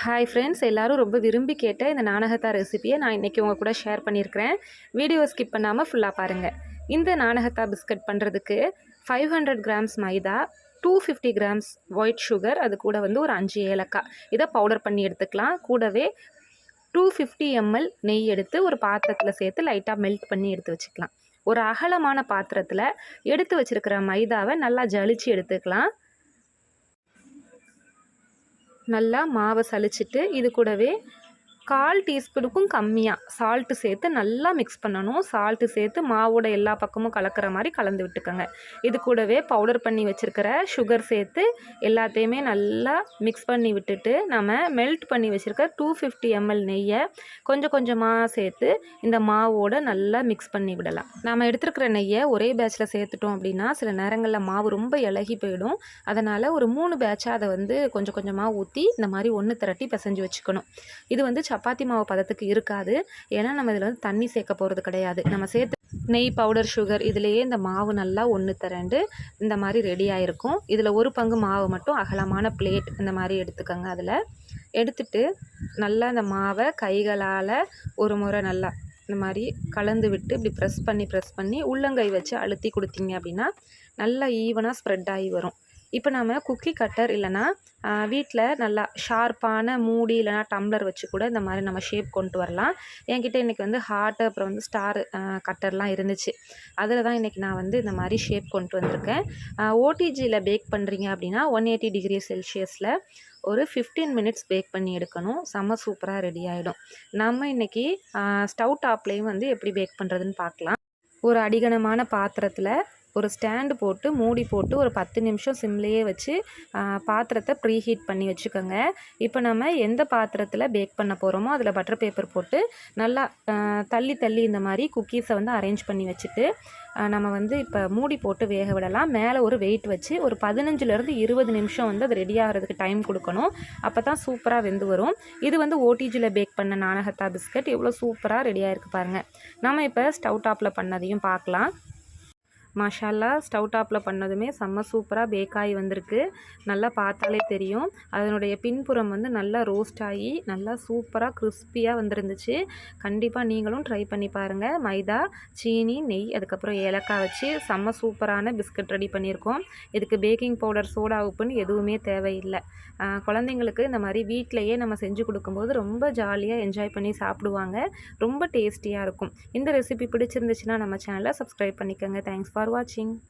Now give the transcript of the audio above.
Hi friends எல்லோரும் ரொம்ப விரும்பி கேட்ட இந்த நாணகத்தா ரெசிபியை நான் இன்றைக்கி உங்கள் கூட ஷேர் பண்ணியிருக்கிறேன். வீடியோ ஸ்கிப் பண்ணாமல் ஃபுல்லாக பாருங்கள் இந்த நாணகத்தா பிஸ்கட் பண்ணுறதுக்கு five hundred grams maida two fifty grams white sugar அது கூட வந்து ஒரு அஞ்சு ஏலக்காய். இதை பவுடர் பண்ணி எடுத்துக்கலாம். கூடவே டூ ஃபிஃப்டி எம்எல் நெய் எடுத்து ஒரு பாத்திரத்தில் சேர்த்து லைட்டாக மெல்ட் பண்ணி எடுத்து வச்சுக்கலாம். ஒரு அகலமான பாத்திரத்தில் எடுத்து வச்சுருக்கிற மைதாவை நல்லா ஜலிச்சு எடுத்துக்கலாம். நல்லா மாவை சலிச்சிட்டு இது கூடவே கால் டீஸ்பூனுக்கும் கம்மியாக சால்ட்டு சேர்த்து நல்லா மிக்ஸ் பண்ணணும். சால்ட்டு சேர்த்து மாவோட எல்லா பக்கமும் கலக்கிற மாதிரி கலந்து விட்டுக்கோங்க. இது கூடவே பவுடர் பண்ணி வச்சுருக்கிற சுகர் சேர்த்து எல்லாத்தையுமே நல்லா மிக்ஸ் பண்ணி விட்டுட்டு நம்ம மெல்ட் பண்ணி வச்சுருக்க டூ ஃபிஃப்டி எம்எல் நெய்யை கொஞ்சம் கொஞ்சமாக சேர்த்து இந்த மாவோட நல்லா மிக்ஸ் பண்ணி விடலாம். நம்ம எடுத்துருக்கிற நெய்யை ஒரே பேட்சில் சேர்த்துட்டோம் அப்படின்னா சில நேரங்களில் மாவு ரொம்ப இலகி போயிடும். அதனால் ஒரு மூணு பேட்சாக அதை வந்து கொஞ்சம் கொஞ்சமாக ஊற்றி இந்த மாதிரி ஒன்று திரட்டி பிசைஞ்சு வச்சுக்கணும். இது வந்து சப்பாத்தி மாவு பதத்துக்கு இருக்காது. ஏன்னா நம்ம இதில் வந்து தண்ணி சேர்க்க போகிறது கிடையாது. நம்ம சேர்த்து நெய் பவுடர் சுகர் இதுலேயே இந்த மாவு நல்லா ஒன்று திரண்டு இந்த மாதிரி ரெடி ஆகிருக்கும் இதில் ஒரு பங்கு மாவு மட்டும் அகலமான பிளேட் இந்த மாதிரி எடுத்துக்கோங்க அதில். எடுத்துட்டு நல்லா இந்த மாவை கைகளால் ஒரு முறை நல்லா இந்த மாதிரி கலந்து விட்டு இப்படி ப்ரெஸ் பண்ணி ப்ரெஸ் பண்ணி உள்ளங்கை வச்சு அழுத்தி கொடுத்தீங்க அப்படின்னா நல்லா ஈவனாக ஸ்ப்ரெட் ஆகி வரும். இப்போ நம்ம குக்கி கட்டர் இல்லைனா வீட்டில் நல்லா ஷார்ப்பான மூடி இல்லைனா டம்ளர் வச்சு கூட இந்த மாதிரி நம்ம ஷேப் கொண்டு வரலாம். என்கிட்ட இன்றைக்கி வந்து ஹார்ட் அப்புறம் வந்து ஸ்டார் கட்டர்லாம் இருந்துச்சு. அதில் தான் இன்றைக்கி நான் வந்து இந்த மாதிரி ஷேப் கொண்டு வந்திருக்கேன். ஓடிஜியில் பேக் பண்ணுறீங்க அப்படின்னா ஒன் எயிட்டி டிகிரி செல்சியஸில் ஒரு ஃபிஃப்டீன் மினிட்ஸ் பேக் பண்ணி எடுக்கணும். செம்ம சூப்பராக ரெடி ஆகிடும் நம்ம இன்றைக்கி ஸ்டவ் டாப்லேயும் வந்து எப்படி பேக் பண்ணுறதுன்னு பார்க்கலாம். ஒரு அடிகனமான பாத்திரத்தில் ஒரு ஸ்டாண்டு போட்டு மூடி போட்டு ஒரு பத்து நிமிஷம் சிம்லேயே வச்சு பாத்திரத்தை ப்ரீ ஹீட் பண்ணி வச்சுக்கோங்க. இப்போ நம்ம எந்த பாத்திரத்தில் பேக் பண்ண போகிறோமோ அதில் பட்டர் பேப்பர் போட்டு நல்லா தள்ளி தள்ளி இந்த மாதிரி குக்கீஸை வந்து அரேஞ்ச் பண்ணி வச்சுட்டு நம்ம வந்து இப்போ மூடி போட்டு வேக விடலாம். மேலே ஒரு வெயிட் வச்சு ஒரு பதினஞ்சுலேருந்து இருபது நிமிஷம் வந்து அது ரெடி ஆகிறதுக்கு டைம் கொடுக்கணும். அப்போ தான் சூப்பராக வெந்து வரும். இது வந்து ஓடிஜியில் பேக் பண்ண நானகத்தா பிஸ்கட். எவ்வளோ சூப்பராக ரெடியாக இருக்குது பாருங்கள் நம்ம இப்போ ஸ்டவ் டாப்பில் பண்ணதையும் பார்க்கலாம். மசாலா ஸ்டவ் டாப்பில் பண்ணதுமே செம்ம சூப்பராக பேக் ஆகி வந்திருக்கு. நல்லா பார்த்தாலே தெரியும். அதனுடைய பின்புறம் வந்து நல்லா ரோஸ்ட் ஆகி நல்லா சூப்பராக கிறிஸ்பியாக வந்துருந்துச்சு. கண்டிப்பாக நீங்களும் ட்ரை பண்ணி பாருங்கள் மைதா சீனி நெய் அதுக்கப்புறம் ஏலக்காய் வச்சு செம்ம சூப்பரான பிஸ்கட் ரெடி பண்ணியிருக்கோம். இதுக்கு பேக்கிங் பவுடர் சோடா உப்புன்னு எதுவுமே தேவையில்லை. குழந்தைங்களுக்கு இந்த மாதிரி வீட்டிலையே நம்ம செஞ்சு கொடுக்கும்போது ரொம்ப ஜாலியாக என்ஜாய் பண்ணி சாப்பிடுவாங்க. ரொம்ப டேஸ்டியாக இருக்கும். இந்த ரெசிபி பிடிச்சிருந்துச்சுன்னா நம்ம சேனலை சப்ஸ்கிரைப் பண்ணிக்கோங்க. Thanks for for watching.